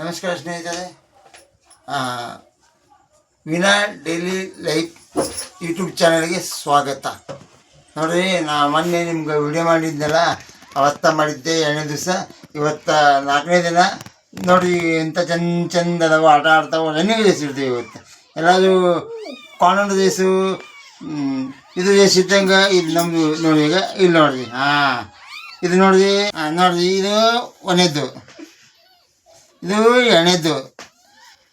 ನಮಸ್ಕಾರ ಸ್ನೇಹಿತರೆ. ವಿನಾ ಡೈಲಿ ಲೈಫ್ ಯೂಟ್ಯೂಬ್ ಚಾನಲ್ಗೆ ಸ್ವಾಗತ. ನೋಡ್ರಿ, ನಾ ಮೊನ್ನೆ ನಿಮ್ಗೆ ವಿಡಿಯೋ ಮಾಡಿದ್ನಲ್ಲ, ಅವತ್ತ ಮಾಡಿದ್ದೆ ಎರಡನೇ ದಿವಸ, ಇವತ್ತ ನಾಲ್ಕನೇ ದಿನ. ನೋಡಿ ಎಂಥ ಚಂದ ಚಂದ ಅದಾವ ಆಟ ಆಡ್ತಾವೆ, ರನ್ನಿಂಗ್ ರೇಸ್ ಇರ್ತೀವಿ ಇವತ್ತು. ಎಲ್ಲಾದರೂ ಕಾನೂನು ರೇಸು ಇದು ರೇಸ್ ಇದ್ದಂಗೆ, ಇದು ನಮ್ಮದು ನೋಡಿ ಈಗ, ಇಲ್ಲಿ ನೋಡ್ರಿ. ಹಾಂ, ಇದು ನೋಡ್ರಿ ನೋಡ್ರಿ, ಇದು ಒಂದೇದ್ದು. ಇದು ಎಣ್ಣೆದ್ದು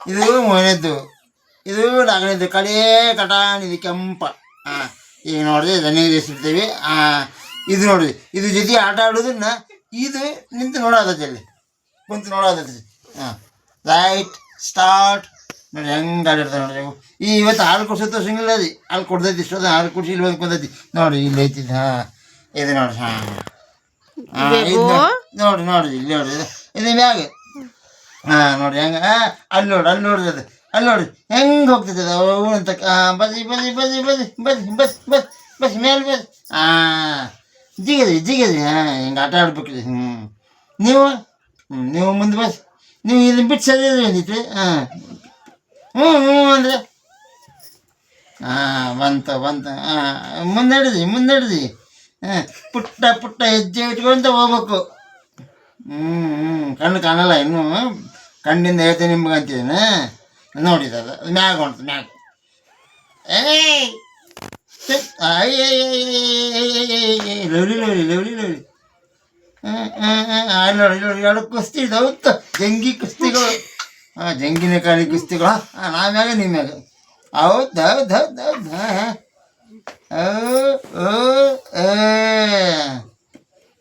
ಇದು ಮೊನೆದ್ದು ಇದು ನಾಗನೇದ್ದು ಕಡೇ ಕಟಾನ್ ಇದು ಕೆಂಪ. ಹಾಂ ಈಗ ನೋಡಿದ್ರೆ ಇದನ್ನೇ ಇರ್ತೀವಿ ಇದು ನೋಡಿದ್ವಿ ಇದು ಜೊತೆ ಆಟ ಆಡೋದನ್ನ ಇದು ನಿಂತು ನೋಡೋದತ್ತೆ ಅಲ್ಲಿ ಕುಂತು ನೋಡೋದೈತಿ ಹಾಂ ರೈಟ್ ಸ್ಟಾರ್ಟ್ ನೋಡಿ ಹೆಂಗೆ ಆಡಿರ್ತಾರೆ ನೋಡ್ರಿ ಈ ಇವತ್ತು ಹಾಲು ಕುಡ್ಸತ್ತ ಸಿಂಗಲ್ ರೀ. ಹಾಲು ಕೊಡ್ತೈತಿ ಇಷ್ಟೊಂದು ಹಾಲು ಕುಡಿಸಿ ಇಲ್ಲಿ ಬಂದು ಕುಂತೈತಿ ನೋಡಿ ಇಲ್ಲಿ ಐತಿ ಹಾಂ ಇದು ನೋಡ್ರಿ ಹಾಂ. ಹಾಂ ನೋಡಿ ನೋಡಿ ಇಲ್ಲಿ ನೋಡಿ ಇದು. ಇದು ಮ್ಯಾಗ. ಹಾಂ, ನೋಡಿ, ಹೆಂಗೆ ಅಲ್ಲಿ ನೋಡಿ, ಅಲ್ಲಿ ನೋಡ್ರಿ ಅದು ಅಲ್ಲಿ ನೋಡಿ, ಹೆಂಗೆ ಹೋಗ್ತದೆ ಅದು ಅಂತ ಬಸಿ ಬಸಿ ಬಸಿ ಬಸಿ ಬಸಿ ಬಸ್ ಬಸ್ ಬಸ್, ಮೇಲೆ ಬಸ್ ಹಾಂ ಜಿಗದ್ರಿ ಜಿಗದ್ರಿ. ಹಾಂ, ಹಿಂಗೆ ಆಟ ಆಡ್ಬೇಕ್ರಿ ಹ್ಞೂ ನೀವು ನೀವು ಮುಂದೆ ಬಸ್ ನೀವು ಇಲ್ಲಿ ಬಿಟ್ಟು ಸರಿ ಬಂದಿತ್ತು ಹಾಂ. ಹ್ಞೂ ಹ್ಞೂ ಅಂದರೆ. ಹಾಂ, ಬಂತ ಬಂತ, ಹಾಂ ಮುಂದೆ ಮುಂದೆಡ್ದಿ ಹಾಂ, ಪುಟ್ಟ ಪುಟ್ಟ ಹೆಜ್ಜೆ ಇಟ್ಕೊಂತ ಹೋಗ್ಬೇಕು. ಹ್ಞೂ ಕಣ್ಣು ಕಾಣಲ್ಲ ಇನ್ನೂ ಕಣ್ಣಿಂದ ಹೇಳ್ತೇನೆ ನಿಮ್ಗೆ ಅಂತಿದ್ದೇನೆ ನೋಡಿದಲ್ಲ ಮ್ಯಾಗ ಉಂಟು ಮ್ಯಾಗ ಏಯ್ ಲವ್ಲಿ ಲವ್ಲಿ ಲವ್ಲಿ ಲವ್ಲಿ ಹಾಂ ನೋಡಿ ಎರಡು ಕುಸ್ತಿ ಇದಾವತ್ತ ಜಂಗಿ ಕುಸ್ತಿಗಳು ಹಾಂ ಜಂಗಿನ ಕಾಳಿ ಕುಸ್ತಿಗಳು ಹಾಂ ನಾ ಮ್ಯಾಗ ನಿಮ್ಮ ಮ್ಯಾಗ ಹೌದು ಹೌದು ಹೌದು ಹೌದು ಹಾಂ ಹಾಂ ಓ ಏ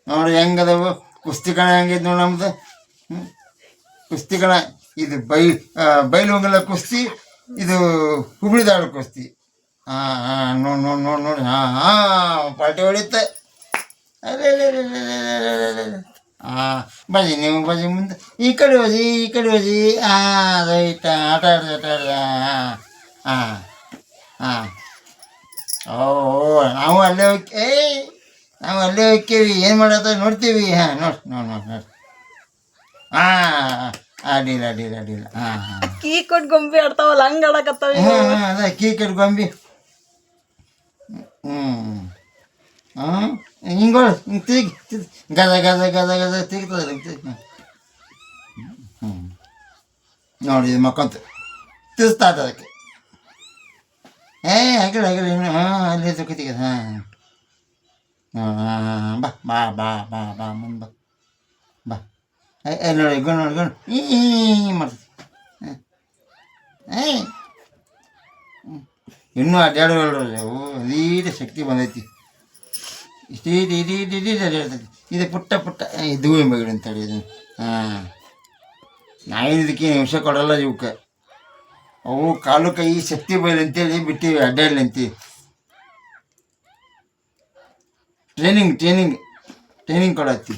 ನೋಡಿ ಹೆಂಗದವು ಕುಸ್ತಿ ಕಣ ಹೆಂಗೈತೆ ನೋಡಿ ನಮ್ದು? ಹ್ಞೂ ಕುಸ್ತಿ ಕಣ ಇದು ಬೈ ಬೈಲು ಬೈಲುಂಗಲ ಕುಸ್ತಿ, ಇದು ಹುಬ್ಳಿದಾಳ ಕುಸ್ತಿ. ಹಾಂ ಹಾಂ ನೋಡಿ ನೋಡಿ ನೋಡಿ ನೋಡಿ. ಹಾಂ ಹಾಂ ಪಾರ್ಟಿ ಹೊಡಿತೆ ಹಾಂ ಬನ್ನಿ, ನೀವು ಬನ್ನಿ ಮುಂದೆ. ಈ ಕಡೆ ಹೋಗಿ, ಈ ಕಡೆ ಹೋಗಿ. ಹಾಂ ರೈಟ್ ಆಟ ಆಡಿದೆ ಆಟ ಆಡಿದೆ. ಹಾಂ ಹಾಂ ಹಾಂ ಓ, ನಾವು ಅಲ್ಲೇ ಹೋಗಿ ಏಯ್! ನಾವು ಅಲ್ಲೇ ಹೋಗ್ತೀವಿ ಏನು ಮಾಡತ್ತ ನೋಡ್ತೀವಿ ಹಾಂ ನೋಡಿ ನೋಡಿ ನೋಡಿ ನೋಡಿ ಹಾಂ ಅಡ್ಡಿಲ್ಲ ಅಡ್ಡಿಲ್ಲ ಅಡ್ಡಿಲ್ಲ ಹಾಂ ಹಾಂ ಕೀ ಕೊಟ್ಟು ಗೊಂಬೆ ಆಡ್ತಾವಲ್ಲ ಹಂಗೆ ಆಡಕತ್ತಾವ. ಹಾಂ ಹಾಂ ಅದ ಕೀಕಟ್ ಗೊಂಬಿ ಹ್ಞೂ ಹಾಂ ಹಿಂಗೆ ಹಿಂಗೆ ತಿರುಗಿ ಗದ ಗದ ಗದ ಗದ ತಿರುಗ್ತದೆ ಹಿಂಗೆ ತಿರುಗಿ ಹ್ಞೂ ನೋಡಿ ಮಕ್ಕಂತ ತಿರ್ಸ್ತಾ ಅದಕ್ಕೆ ಏ ಹಾಕಿಲ್ಲ ಇನ್ನು ಹಾಂ ಅಲ್ಲಿ ತಗೋತಿಗೆ ಹಾಂ ಬಾ ಬಾ ಬಾ ಬಾ ಬಾ ಬಾ ಬಾ ಏ ಏ, ನೋಡಿ ಈ ಏಯ್ ಇನ್ನೂ ಅಡ್ಡಾಡೋಲ್ರಿ ಅವು ಅದೀಟ ಶಕ್ತಿ ಬಂದೈತಿ ಇಷ್ಟೀ ಇಡೀ ಇಡೀ ಅಡ್ಡಾಡ್ತೈತಿ ಇದು ಪುಟ್ಟ ಪುಟ್ಟ ಇದು ಮಗಿಡು ಅಂತೇಳಿ ಇದು ಹಾಂ ನಾವೇನು ಇದಕ್ಕೆ ಹಿಂಸೆ ಕೊಡಲ್ಲ ಇವಕ್ಕೆ ಅವು ಕಾಲು ಕೈ ಶಕ್ತಿ ಬೈಲಿ ಅಂತೇಳಿ ಬಿಟ್ಟಿವಿ ಅಡ್ಡಾಡ್ಲಿ ಅಂತೀವಿ ಟ್ರೈನಿಂಗ್ ಟ್ರೈನಿಂಗ್ ಟ್ರೈನಿಂಗ್ ಕೊಡತ್ತಿ.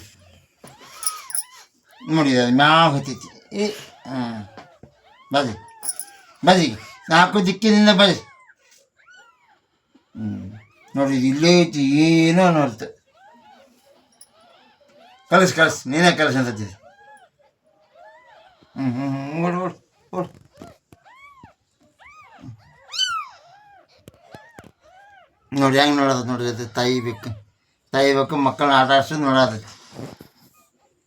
ನೋಡಿ, ಅದು ಮ್ಯಾವ್ ಹೊತ್ತೈತಿ. ಏ ಬದಿ ಬದಿ ನಾಲ್ಕು ದಿಕ್ಕಿನಿಂದ ಬದಿ ಹ್ಞೂ ನೋಡಿ, ಇಲ್ಲೇ ಐತಿ, ಏನೋ ನೋಡ್ತು ಕಳಿಸ್ ಕಳಿಸ್. ನೀನೇ ಕಳಿಸ್ ಅಂತ ಹ್ಞೂ ಹ್ಞೂ ಹ್ಞೂ ಓಡ್, ಓಡು ನೋಡಿ, ಹೆಂಗೆ ನೋಡೋದು ನೋಡಿ, ಅದು ತಾಯಿ ಬೇಕು ತಾಯಿ ಬೇಕು ಮಕ್ಕಳನ್ನ ಆಟ ಆಡ್ಸೋದು ನೋಡೋದು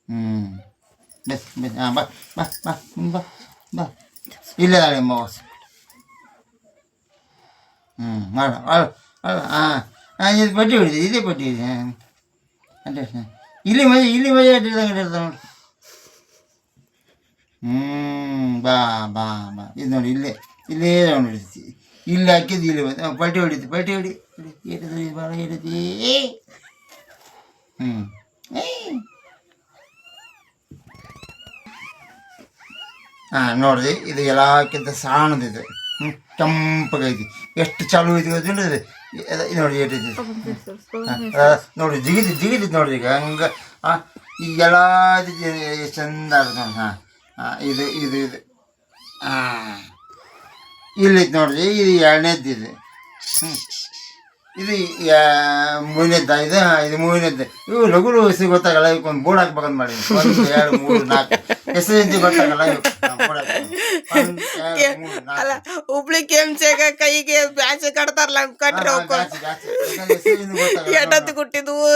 ಹ್ಞೂ ಬಸ್ ಬಸ್ ಹಾಂ ಬಾ ಬಾ ಬಾ ಮುಂದ್ ಬಾ ಬಾ ಇಲ್ಲೇ ಅದಾಳೆ ನಿಮ್ಮ ಅವ್ವ. ಹ್ಞೂ ಮಾಡು ಹಾಂ ಹಾಂ ಇದು ಬಡ್ಡಿ ಹೊಡಿದೆ ಇದೇ ಬಡ್ಡಿ ಇದೆ ಹಾಂ ಅಡ್ಡ ಹಾಂ ಇಲ್ಲಿ ಮಜೆ ಇಲ್ಲಿ ನೋಡ್ರಿ ಇದು ಎಲ್ಲಕ್ಕಿಂತ ಸಣ್ಣದಿದೆ ಹ್ಞೂ ಕೆಂಪಗೈತಿ ಎಷ್ಟು ಚಾಲು ಐತಿ ಗೊತ್ತಿಲ್ಲ ಇದು ನೋಡಿ ಏಟಿದೆ ನೋಡಿ ಜಿಗಿದು ಜಿಗಿದು ನೋಡ್ರಿ ಈಗ ಹಂಗೆ ಈಗ ಎಲ್ಲ ಚಂದ ಹಾಂ ಹಾಂ ಇದು ಇದು ಇದು ಹಾಂ ಇಲ್ಲೈತಿ ನೋಡ್ರಿ ಇದು ಎರಡನೇದ್ದು ಇದು ಹ್ಞೂ ಇದು ಮೂವಿನದ್ದ? ಇದು ಇದು ಮೂವಿನದ್ದು. ಇವು ಲಘು ಹೆಸರು ಗೊತ್ತಾಗಲ್ಲ ಒಂದು ಬೋರ್ಡ್ ಹಾಕ್ಬೇಕಂತ ಮಾಡಿ ಒಂದು ಎರಡು ಮೂರು ನಾಲ್ಕು. ಹೆಸರು ಅಂತ ಗೊತ್ತಾಗಲ್ಲ ಬೋರ್ಡ್ ಹಾಕ್ಬೇಕು. ಒಂದ್, ಮೂರು, ನಾಲ್ಕು. ಅಲ್ಲ ಹುಬ್ಳಿ ಕೆಮ್ಸೆಗ ಕೈಗೆ ಬ್ಯಾಚ್ ಕಟ್ತಾರಲ್ಲ ಕಟ್ಟಿ ಕಟ್ರಿ. ಎಷ್ಟೊತ್ತು ಕುಟ್ಟಿದ್ವು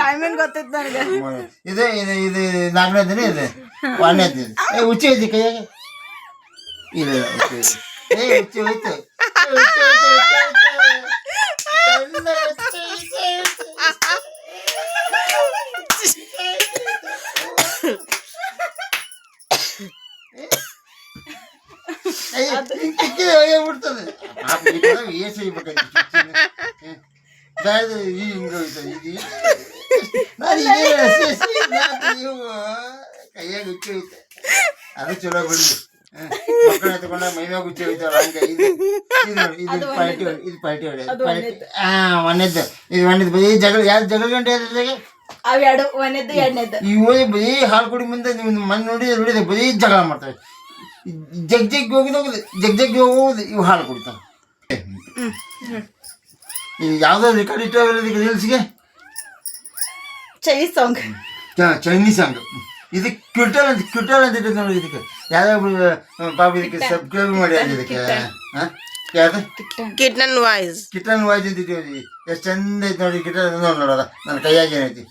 ಟೈಮಿಂಗ್ ಗೊತ್ತಿತ್ತು ನನಗೆ. ಇದು ಇದು ಇದು ನಾಲ್ಕನೇ ದಿನ ಇದೆ? ಒಂದನೇ ದಿನ ಏ ಹುಚ್ಚಿ ಐತಿ ಕೈಯಾಗೆ. ಇಲ್ಲ. ಏ ಹುಚ್ಚಿ ಹೋಯ್ತು. ಸಣ್ಣ ಹುಚ್ಚಿ, ಹುಚ್ಚಿ ಹೋಯ್ತು. ಅಯ್ಯೋ, ಹಿಂಗ್ ಕಿಕ್ಕಿದ್ರೆ ಹೋಗ್ಬಿಡ್ತದೆ. ಪಾಪ ಈ ಥರ ಏಸ್ ಒಯ್ಬೇಕಾಗಿತ್ತು ಹುಚ್ಚಿನ. ಹ್ಮ್. ಬ್ಯಾಡ್ದು ಈ ಹಿಂಗ್ ಹೋಯ್ತದೆ, ಇದು ಈ- ನಾನು ಇದೇ ಹಸಿ ಹಸಿ ನಾನು ಇವು ಕೈಯಾಗ ಹುಚ್ಚಿ ಹೋಯ್ತು. ಅದು ಚಲೋ ಬಿಡಿ. ಮಕ್ಕಳ ತಗೊಂಡ ಮೈಮ್ಯಾಗ ಹುಚ್ಚಿ ಹೋಯ್ತಲ್ಲ ಹಂಗೆ ಇದು. ಇದು ನೋಡಿ, ಇದು ಪಾರ್ಟಿ ಇದು ಪಾರ್ಟಿ ಪಾರ್ಟಿ ಹಾ ಒಂದೇದ್ದು. ಇದು ಒಂದೇದ್ದು. ಬರೀ ಜಗಳ ಯಾರು ಜಗಳ ಗಂಟೆ ಎರಡನೇದ್ದು. ಇವು ಬರೀ ಹಾಲು ಕುಡಿ ಮುಂದೆ ನಿಮ್ಮ ಮಣ್ಣು ನೋಡಿ ಬರೀ ಜಗಳ ಮಾಡ್ತವೆ ಜಗ್ ಜಗ್ ಹೋಗಿದ್ ಹೋಗುದು ಜಗ್ ಜಗ್ ಹೋಗುದು ಇವು ಹಾಲು ಕುಡಿತಾವೆ ಯಾವುದೋ ರೆಕಾರ್ಡ್ ಈಗ ರೀಲ್ಸ್ಗೆ ಚೈನೀಸ್ ಸಾಂಗ್ ಚೈನೀಸ್ ಸಾಂಗ್ ಇದು ಕ್ವಿಟಲ್ ಅಂತ ಕ್ವಿಟಲ್ ಅಂತ ಇಟ್ಟಿದ್ದು ನೋಡಿ ಇದಕ್ಕೆ. ಯಾವ್ಯಾವ ಪಾಪ ಇದಕ್ಕೆ ಸಬ್ಸ್ಕ್ರೈಬ್ ಮಾಡಿ ಇದಕ್ಕೆ ಹಾಂ ಯಾವ್ದು? ಕಿಟ್ನನ್ ವಾಯ್ಸ್ ಕಿಟನ್ ವಾಯ್ಸ್ ಅಂತ ಇಟ್ಟಿವಿ ಎಷ್ಟು ಚಂದ ಐತೆ ನೋಡಿ ಕಿಟನ್ ನೋಡಿ ನೋಡೋದ ನನ್ನ ಕೈಯಾಗ ಏನೈತಿ?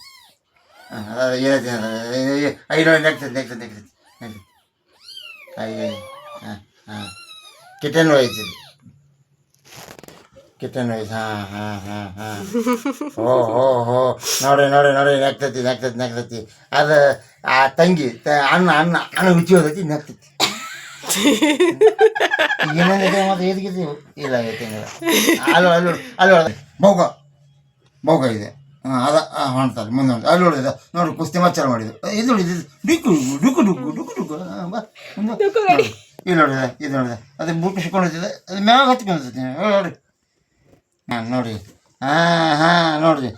ಏನೈತಿ? ಐ ನೋಡಿ ನೆಕ್ಸ್ಟ್ ನೆಕ್ತದೆ ಕೈ ಹಾಂ ಹಾಂ. ಕಿಟನ್ ವಾಯ್ಸ್ ಇದು ಕಿಟನ್ ವಾಯ್ಸ್ ಹಾಂ ಹಾಂ ಹಾಂ ಹಾಂ. ಓ ಹೋ ಹೋ. ನೋಡಿ ನೋಡಿ ನೋಡಿ. ನೆಕ್ತತಿ ನೆಕ್ತತಿ ನೆಕ್ತತಿ ಅದು ಆ ತಂಗಿ, ತ- ಅಣ್ಣ ಅಣ್ಣ ಅಣ್ಣ ರುಚಿ ಹೋದೈತಿ ನೆಕ್ತತಿ ಏನಂದ್ರೆ ಮತ್ತೆ ಏದಕ್ಕಿದೆ ಇಲ್ಲ ಏನಿಲ್ಲ ಅಲ್ಲೋ, ಅಲ್ಲ ಮೌಗ ಹೊಡೆದ ಬೌಗ ಬೌಗ ಇದೆ. ಅದ ಮಾಡ್ತಾರೆ ಮುಂದೆ ಅಲ್ಲಿ ನೋಡಿದ ನೋಡಿ ಕುಸ್ತಿ ಮಚ್ಚಾರ ಮಾಡಿದ್ರು ಇದು ಉಳಿದ ಡುಕು ಡುಕು ಡುಕು ಡುಕು ಡುಕು ಹಾಂ ಬಾ. ಇಲ್ಲಿ ನೋಡಿದೆ ಇದು ನೋಡಿದೆ ಅದು ಬುಕ್ ಸಿಕ್ಕೊಂಡಿದ್ದೆ ಅದು ಮ್ಯಾಗ ಹತ್ಕೊಂಡಿರ್ತೀನಿ ನೋಡಿ. ಹಾಂ ನೋಡಿ. ಹಾಂ ಹಾಂ ನೋಡಿರಿ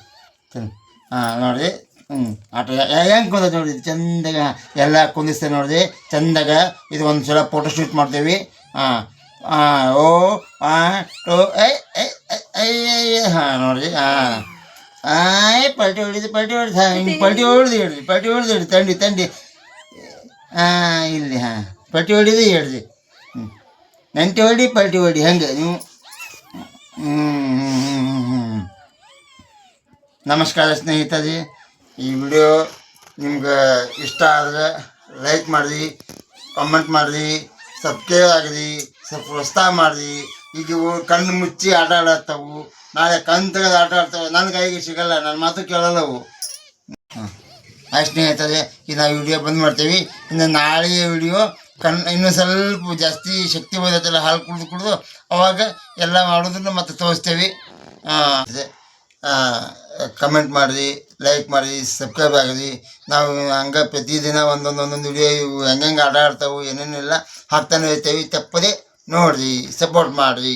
ಹಾಂ ನೋಡಿ. ಹ್ಞೂ ಆಟ ಹೆಂಗೆ ಕುಂದ ನೋಡಿ ಚಂದಾಗ ಎಲ್ಲ ಕುಂದಿಸ್ತೇವೆ ನೋಡಿರಿ ಚಂದಾಗ ಇದು ಒಂದು ಸಲ ಫೋಟೋ ಶೂಟ್ ಮಾಡ್ತೀವಿ. ಹಾಂ ಹಾಂ ಓ ಹಾಂ ಟು ಐ ಐ ಐ ಐ ಹಾಂ ನೋಡಿರಿ ಹಾಂ. ಆಯ್ ಪಲ್ಟಿ ಹೊಡಿದು ಪಲ್ಟಿ ಹೊಡಿದು. ಹಾಂ ಹಿಂಗೆ ಪಲ್ಟಿ ಹೊಡೆದು. ಹಿಡ್ರಿ ಪಲ್ಟಿ ಹೊಡೆದು ಹೇಳಿ ತಂಡಿ ತಂಡಿ. ಹಾಂ ಇಲ್ಲಿ ಹಾಂ. ಪಲ್ಟಿ ಹೊಡಿದು ಹಿಡ್ರಿ ಹ್ಞೂ ನಂಟಿ ಹೊಡಿ ಪಲ್ಟಿ ಹೊಡಿ ಹಂಗೆ ನೀವು. ಹ್ಞೂ ಹ್ಞೂ ಹ್ಞೂ ಹ್ಞೂ ಹ್ಞೂ ನಮಸ್ಕಾರ ಸ್ನೇಹಿತರೆ. ಈ ವಿಡಿಯೋ ನಿಮ್ಗೆ ಇಷ್ಟ ಆದರೆ ಲೈಕ್ ಮಾಡಿರಿ ಕಾಮೆಂಟ್ ಮಾಡಿರಿ ಸಬ್ಸ್ಕ್ರೈಬ್ ಆಗಿರಿ ಸ್ವಲ್ಪ ಪ್ರೋತ್ಸಾಹ ಮಾಡಿರಿ ಈಗ ಕಣ್ಣು ಮುಚ್ಚಿ ಆಟ ಆಡತ್ತವು ನಾಳೆ ಕಣ್ಣು ತೆಗೆದು ಆಟ ಆಡ್ತವೆ ನನ್ನ ಕೈಗೆ ಸಿಗಲ್ಲ ನನ್ನ ಮಾತು ಕೇಳಲ್ಲವು ಹಾಂ ಆ ಸ್ನೇಹಿತರೆ, ಈಗ ನಾವು ವಿಡಿಯೋ ಬಂದ್ ಮಾಡ್ತೀವಿ. ಇನ್ನು ನಾಳೆಯ ವಿಡಿಯೋ ಕಣ್ಣು ಇನ್ನೂ ಸ್ವಲ್ಪ ಜಾಸ್ತಿ ಶಕ್ತಿ ಬಂದೈತೆಲ್ಲ, ಹಾಲು ಕುಡಿದು ಕುಡಿದು ಅವಾಗ ಎಲ್ಲ ಮಾಡೋದನ್ನು ಮತ್ತೆ ತೋರಿಸ್ತೇವೆ. ಕಮೆಂಟ್ ಮಾಡಿರಿ ಲೈಕ್ ಮಾಡಿರಿ ಸಬ್ಸ್ಕ್ರೈಬ್ ಆಗಿರಿ. ನಾವು ಹಂಗೆ ಪ್ರತಿದಿನ ಒಂದೊಂದು ಒಂದೊಂದು ವಿಡಿಯೋ ಇವು ಹೆಂಗೆ ಆಟ ಆಡ್ತಾವೆ ಏನೇನೆಲ್ಲ ಹಾಕ್ತಾನೆ ಇರ್ತೇವೆ. ತಪ್ಪದೆ ನೋಡಿರಿ ಸಪೋರ್ಟ್ ಮಾಡಿರಿ